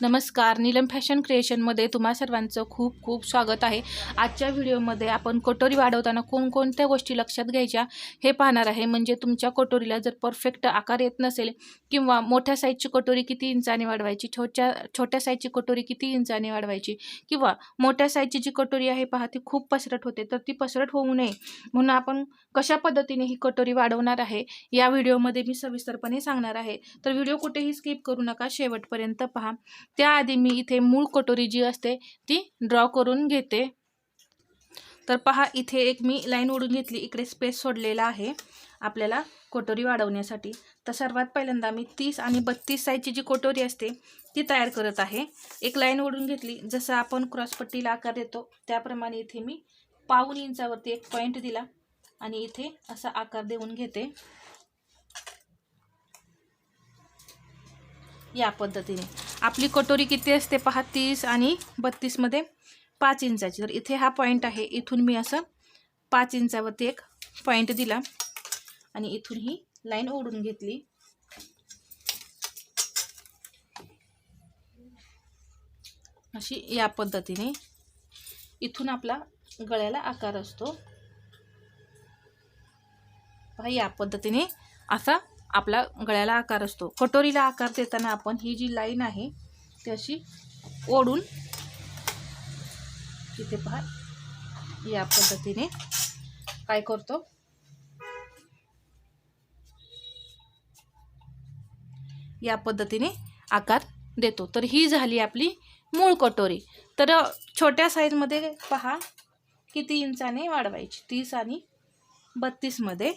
नमस्कार. नीलम फॅशन क्रिएशनमध्ये तुम्हा सर्वांचं खूप खूप स्वागत आहे. आजच्या व्हिडिओमध्ये आपण कटोरी वाढवताना कोणकोणत्या गोष्टी लक्षात घ्यायच्या हे पाहणार आहे. म्हणजे तुमच्या कटोरीला जर परफेक्ट आकार येत नसेल किंवा मोठ्या साईजची कटोरी किती इंचाने वाढवायची छोट्या छोट्या साईजची कटोरी किती इंचाने वाढवायची किंवा मोठ्या साईजची जी कटोरी आहे पहा ती खूप पसरट होते तर ती पसरट होऊ नये. म्हणून आपण कशा पद्धतीने ही कटोरी वाढवणार आहे या व्हिडिओमध्ये मी सविस्तरपणे सांगणार आहे. तर व्हिडिओ कुठेही स्किप करू नका शेवटपर्यंत पहा. त्याआधी मी इथे मूळ कटोरी जी असते ती ड्रॉ करून घेते. तर पहा इथे एक मी लाईन ओढून घेतली. इकडे स्पेस सोडलेला आहे आपल्याला कटोरी वाढवण्यासाठी. तर सर्वात पहिल्यांदा मी तीस आणि बत्तीस साईजची जी कटोरी असते ती तयार करत आहे. एक लाईन ओढून घेतली. जसं आपण क्रॉसपट्टीला आकार देतो त्याप्रमाणे इथे मी पाऊन इंचावरती एक पॉईंट दिला आणि इथे असा आकार देऊन घेते. या पद्धतीने. आपली कटोरी किती असते पहा तीस आणि बत्तीसमध्ये पाच इंचाची. तर इथे हा पॉईंट आहे. इथून मी असं पाच इंचावरती एक पॉईंट दिला. आणि इथून ही लाईन ओढून घेतली. अशी या पद्धतीने इथून आपला गळ्याला आकार असतो. पहा या पद्धतीने असा आपला गळ्याला आकार असतो. कटोरीला आकार देताना आपण ही जी लाईन आहे ती अशी ओढून तिथे पहा या पद्धतीने काय करतो. या पद्धतीने आकार देतो. तर ही झाली आपली मूळ कटोरी. तर छोट्या साईजमध्ये पहा किती इंचाने वाढवायची? तीस आणि बत्तीसमध्ये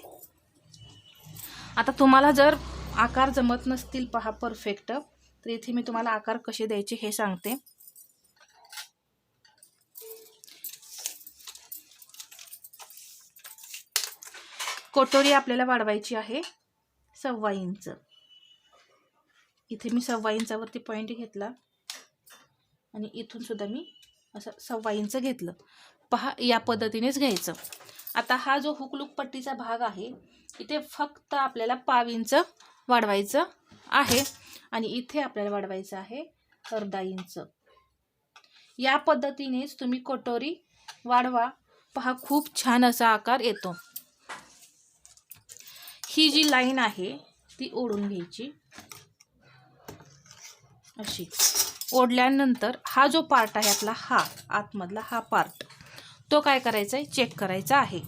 आता तुम्हाला जर आकार जमत नसतील पहा परफेक्ट तर इथे मी तुम्हाला आकार कसे द्यायचे हे सांगते. कटोरी आपल्याला वाढवायची आहे सव्वा इंच. इथे मी सव्वा इंचावरती पॉईंट घेतला. आणि इथून सुद्धा मी असं सव्वा इंच घेतलं. पहा या पद्धतीनेच घ्यायचं. आता हा जो हुकलूक पट्टीचा भाग आहे इथे फक्त आपल्याला पाव इंच वाढवायचं आहे आणि इथे आपल्याला वाढवायचं आहे अर्धा इंच. या पद्धतीनेच तुम्ही कटोरी वाढवा. पहा खूप छान असा आकार येतो. ही जी लाईन आहे ती ओढून घ्यायची. अशी. ओढल्यानंतर हा जो पार्ट आहे आपला हा आतमधला हा पार्ट. तो काय करायचा आहे चेक करायचा आहे.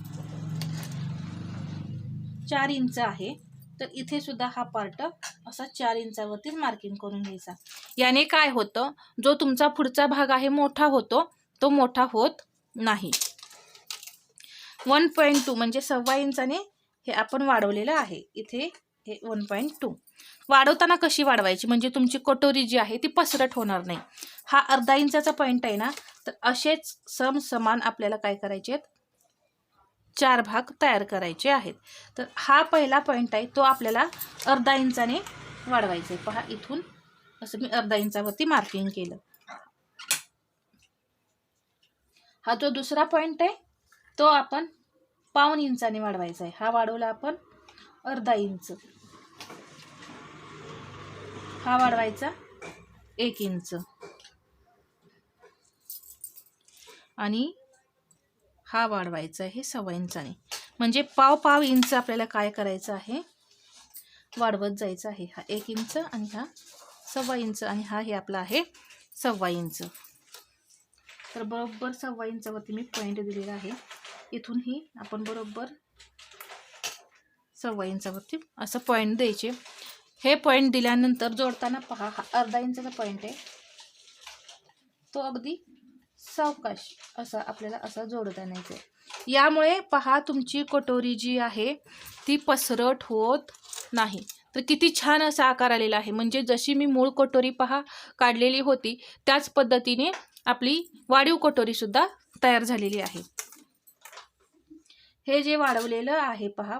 चार इंच आहे. तर इथे सुद्धा हा पार्ट असा चार इंचावरती मार्किंग करून घ्यायचा. याने काय होतं? जो तुमचा पुढचा भाग आहे मोठा होतो तो मोठा होत नाही. वन पॉईंट टू म्हणजे सव्वा इंचाने हे आपण वाढवलेलं आहे. इथे हे वन पॉईंट टू वाढवताना कशी वाढवायची? म्हणजे तुमची कटोरी जी आहे ती पसरट होणार नाही. हा अर्धा इंचाचा पॉईंट आहे ना तर असेच सम समान आपल्याला काय करायचे आहेत? चार भाग तयार करायचे आहेत. तर हा पहिला पॉईंट आहे तो आपल्याला अर्धा इंचाने वाढवायचा आहे. पहा इथून असं मी अर्धा इंचावरती मार्किंग केलं. हा जो दुसरा पॉईंट आहे तो आपण पाऊन इंचाने वाढवायचा आहे. हा वाढवला आपण अर्धा इंच. हा वाढवायचा एक इंच. आणि हा वाढवायचा आहे सव्वा इंचाने म्हणजे पाव पाव इंच आपल्याला काय करायचं आहे? वाढवत जायचं आहे. हा एक इंच आणि हा सव्वा इंच आणि हा हे आपला आहे सव्वा इंच तर बरोबर सव्वा इंचावरती मी पॉईंट दिलेला आहे. इथूनही आपण बरोबर सव्वा इंचावरती असं पॉईंट द्यायचे. हे पॉईंट दिल्यानंतर जोडताना पहा हा अर्धा इंचाचा पॉईंट आहे. तो अगदी सावकाश असा आपल्याला असा जोडता आणायचा आहे यामुळे पहा तुमची कटोरी जी आहे ती पसरट होत नाही. तर किती छान असा आकार आलेला आहे. म्हणजे जशी मी मूळ कटोरी पहा काढलेली होती त्याच पद्धतीने आपली वाढीव कटोरीसुद्धा तयार झालेली आहे. हे जे वाढवलेलं आहे पहा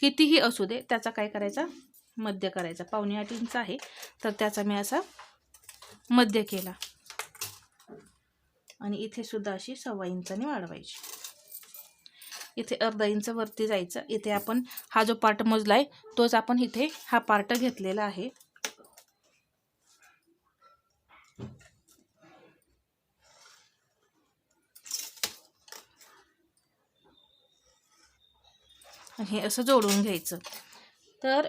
कितीही असू दे त्याचा काय करायचा? मध्य करायचा. पावणे आठ इंच आहे. तर त्याचा मी असा मध्य केला. आणि इथे सुद्धा अशी सव्वा इंचाने वाढवायची. इथे अर्धा इंच वरती जायचं. इथे आपण हा जो पार्ट मोजला आहे तोच आपण इथे हा पार्ट घेतलेला आहे. हे असं जोडून घ्यायचं. तर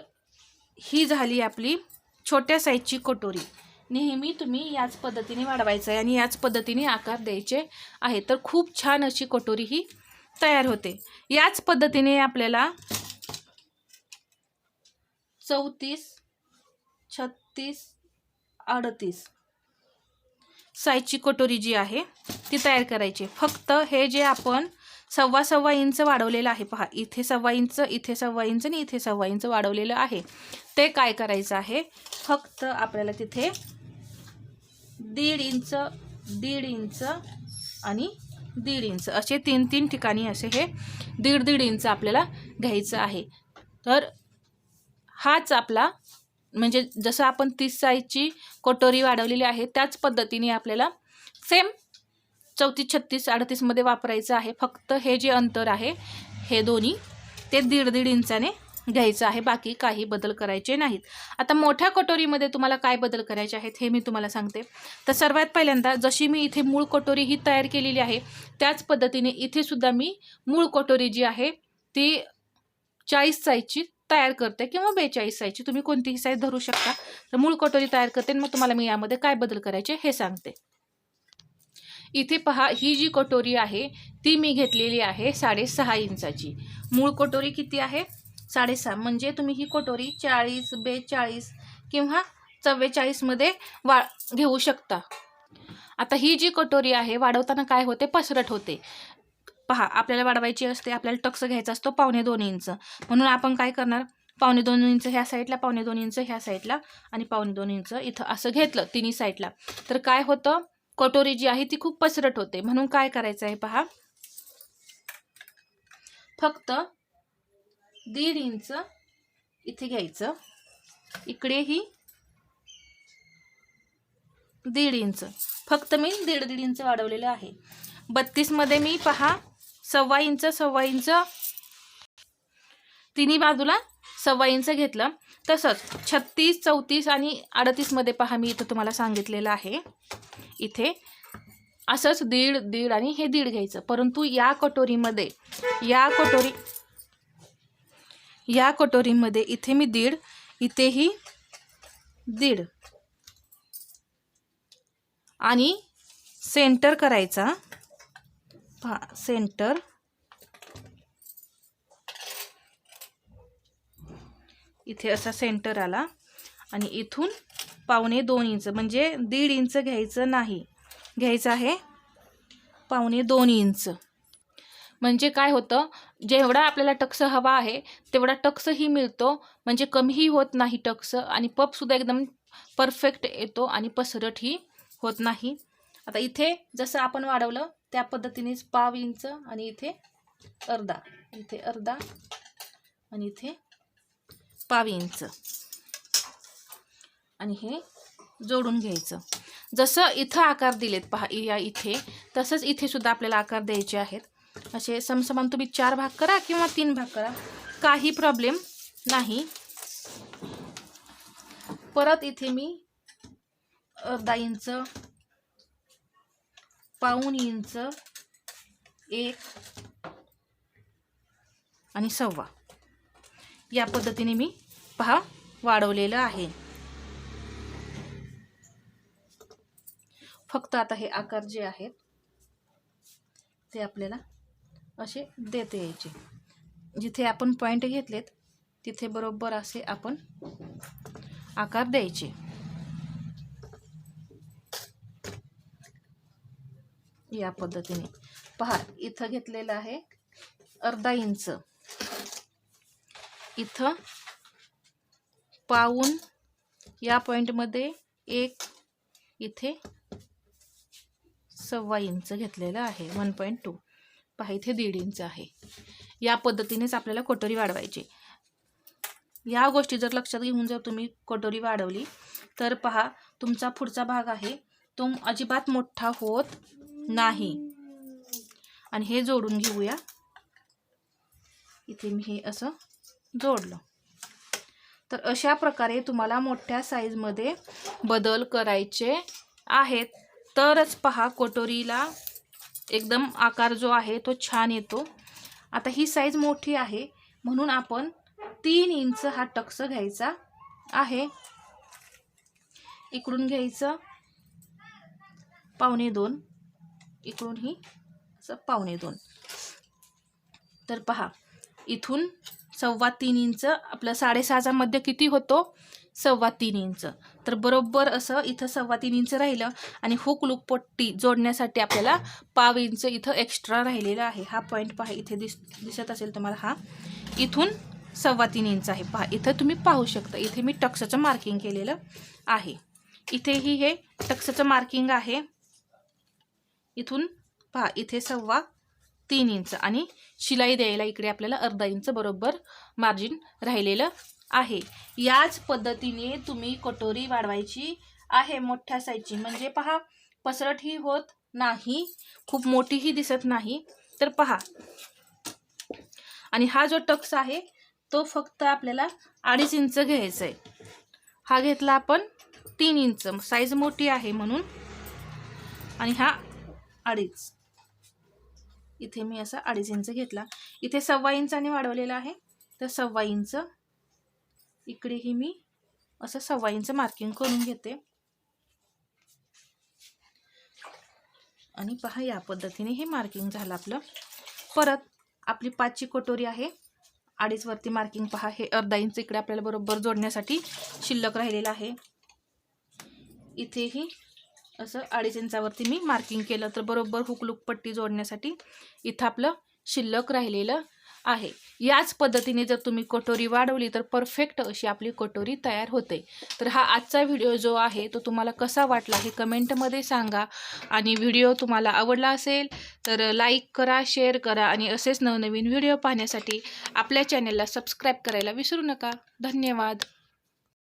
ही झाली आपली छोट्या साईजची कटोरी. नेहमी तुम्ही याच पद्धतीने वाढवायचं आहे आणि याच पद्धतीने आकार द्यायचे आहे. तर खूप छान अशी कटोरी ही तयार होते. याच पद्धतीने आपल्याला चौतीस छत्तीस अडतीस साईजची कटोरी जी आहे ती तयार करायची. फक्त हे जे आपण सव्वा सव्वा इंच वाढवलेलं आहे पहा इथे सव्वा इंच इथे सव्वा इंच आणि इथे सव्वा इंच वाढवलेलं आहे. ते काय करायचं आहे? फक्त आपल्याला तिथे दीड इंच दीड इंच आणि दीड इंच. असे तीन तीन ठिकाणी असे हे दीड दीड इंच आपल्याला घ्यायचं आहे. तर हाच आपला म्हणजे जसं आपण तीस साईजची कटोरी वाढवलेली आहे त्याच पद्धतीने आपल्याला सेम चौतीस छत्तीस अडतीसमध्ये वापरायचं आहे. फक्त हे जे अंतर आहे हे दोन्ही ते दीड दीड इंचाने घ्यायचं आहे बाकी काही बदल करायचे नाहीत. आता मोठ्या कटोरीमध्ये तुम्हाला काय बदल करायचे आहेत हे मी तुम्हाला सांगते. तर सर्वात पहिल्यांदा जशी मी इथे मूळ कटोरी ही तयार केलेली आहे त्याच पद्धतीने इथे सुद्धा मी मूळ कटोरी जी आहे ती चाळीस साईजची तयार करते किंवा बेचाळीस साईजची तुम्ही कोणतीही साईज धरू शकता. तर मूळ कटोरी तयार करते आणि मग तुम्हाला मी यामध्ये काय बदल करायचे हे सांगते. इथे पहा ही जी कटोरी आहे ती मी घेतलेली आहे साडेसहा इंचाची. मूळ कटोरी किती आहे? साडेसहा. म्हणजे तुम्ही ही कटोरी चाळीस बेचाळीस किंवा चव्वेचाळीसमध्ये वा घेऊ शकता. आता ही जी कटोरी आहे वाढवताना काय होते? पसरट होते. पहा आपल्याला वाढवायची असते आपल्याला टक्स घ्यायचा असतो पावणे दोन इंच. म्हणून आपण काय करणार? पावणे दोन इंच ह्या साईडला पावणे दोन इंच ह्या साईडला आणि पावणे दोन इंच इथं असं घेतलं तिन्ही साईडला. तर काय होतं? कटोरी जी आहे ती खूप पसरट होते. म्हणून काय करायचं आहे पहा? फक्त दीड इंच इथे घ्यायचं. इकडेही दीड इंच. फक्त मी दीड दीड इंच वाढवलेलं आहे. बत्तीसमध्ये मी पहा सव्वा इंच सव्वा इंच. तिन्ही बाजूला सव्वा इंच घेतलं. तसंच छत्तीस चौतीस आणि अडतीसमध्ये पहा मी इथं तुम्हाला सांगितलेलं आहे. इथे असंच दीड दीड आणि हे दीड घ्यायचं. परंतु या कटोरीमध्ये या कटोरी या कटोरीमध्ये इथे मी दीड इथेही दीड. आणि सेंटर करायचा. पहा सेंटर. इथे असा सेंटर आला. आणि इथून पावणे दोन इंच म्हणजे दीड इंच घ्यायचं नाही. घ्यायचं आहे पावणे दोन इंच. म्हणजे काय होतं? जेवढा आपल्याला टक्स हवा आहे तेवढा टक्सही मिळतो. म्हणजे कमीही होत नाही टक्स आणि पपसुद्धा एकदम परफेक्ट येतो आणि पसरटही होत नाही. आता इथे जसं आपण वाढवलं त्या पद्धतीनेच पाव इंच आणि इथे अर्धा. इथे अर्धा आणि इथे पाव इंच. आणि हे जोडून घ्यायचं. जसं इथं आकार दिलेत पहा या इथे तसंच इथे सुद्धा आपल्याला आकार द्यायचे आहेत. असे समसमान तुम्ही चार भाग करा किंवा तीन भाग करा. काही प्रॉब्लेम नाही. परत इथे मी अर्धा इंच पाऊण इंच एक आणि सव्वा. या पद्धतीने मी पहा वाढवलेलं आहे. फक्त आता हे आकार जे आहेत ते आपल्याला असे देते यायचे. जिथे आपण पॉईंट घेतलेत तिथे बरोबर असे आपण आकार द्यायचे. या पद्धतीने. पहा इथं घेतलेलं आहे अर्धा इंच. इथं पाऊन या पॉईंटमध्ये एक इथे सव्वा इंच घेतलेलं आहे वन पॉईंट टू पहा इथे दीड इंच आहे. या पद्धतीनेच आपल्याला कटोरी वाढवायची. या गोष्टी जर लक्षात घेऊन जर तुम्ही कटोरी वाढवली तर पहा तुमचा पुढचा भाग आहे तो अजिबात मोठा होत नाही. आणि हे जोडून घेऊया. इथे मी हे असं जोडलं. तर अशा प्रकारे तुम्हाला मोठ्या साईजमध्ये बदल करायचे आहेत. तरच पहा कटोरीला एकदम आकार जो आहे तो छान येतो. आता ही साईज मोठी आहे. म्हणून आपण तीन इंच हा टक्स घ्यायचा आहे. इकडून घ्यायचं पावणे दोन. इकडून ही पावणे दोन. तर पहा इथून सव्वा तीन इंच आपलं साडेसहाचा मध्य किती होतो? सव्वा तीन इंच. तर बरोबर असं इथं सव्वा तीन इंच राहिलं आणि हुक लूक पट्टी जोडण्यासाठी आपल्याला पाव इंच इथं एक्स्ट्रा राहिलेला आहे. हा पॉईंट पहा इथे दिस दिसत असेल तुम्हाला हा. इथून सव्वा तीन इंच आहे. पहा इथं तुम्ही पाहू शकता. इथे मी टक्सचं मार्किंग केलेलं आहे. इथेही हे टक्सचं मार्किंग आहे. इथून पहा इथे सव्वा तीन इंच आणि शिलाई द्यायला इकडे आपल्याला अर्धा इंच बरोबर मार्जिन राहिलेलं आहे. याच पद्धतीने तुम्ही कटोरी वाढवायची आहे मोठ्या साईजची म्हणजे पहा पसरटही होत नाही खूप मोठीही दिसत नाही. तर पहा. आणि हा जो टक्स आहे तो फक्त आपल्याला अडीच इंच घ्यायचा आहे हा घेतला आपण तीन इंच. साईज मोठी आहे म्हणून. आणि हा अडीच. इथे मी असा अडीच इंच घेतला. इथे सव्वा इंचाने वाढवलेला आहे. तर सव्वा इंच इकडेही मी असं सव्वा इंच मार्किंग करून घेते. आणि पहा या पद्धतीने हे मार्किंग झालं आपलं. परत आपली पाचची कटोरी आहे. अडीचवरती मार्किंग पहा हे अर्धा इंच इकडे आपल्याला बरोबर जोडण्यासाठी शिल्लक राहिलेलं आहे. इथेही असं अडीच इंचावरती मी मार्किंग केलं तर बरोबर हुकलूक पट्टी जोडण्यासाठी इथं आपलं शिल्लक राहिलेलं आहे. याच पद्धतीने जर तुम्ही कटोरी वाढवली तर परफेक्ट अशी आपली कटोरी तयार होते. तर हा आजचा व्हिडिओ जो आहे तो तुम्हाला कसा वाटला हे कमेंटमध्ये सांगा. आणि व्हिडिओ तुम्हाला आवडला असेल तर लाईक करा शेअर करा आणि असेच नवनवीन व्हिडिओ पाहण्यासाठी आपल्या चॅनलला सबस्क्राईब करायला विसरू नका. धन्यवाद.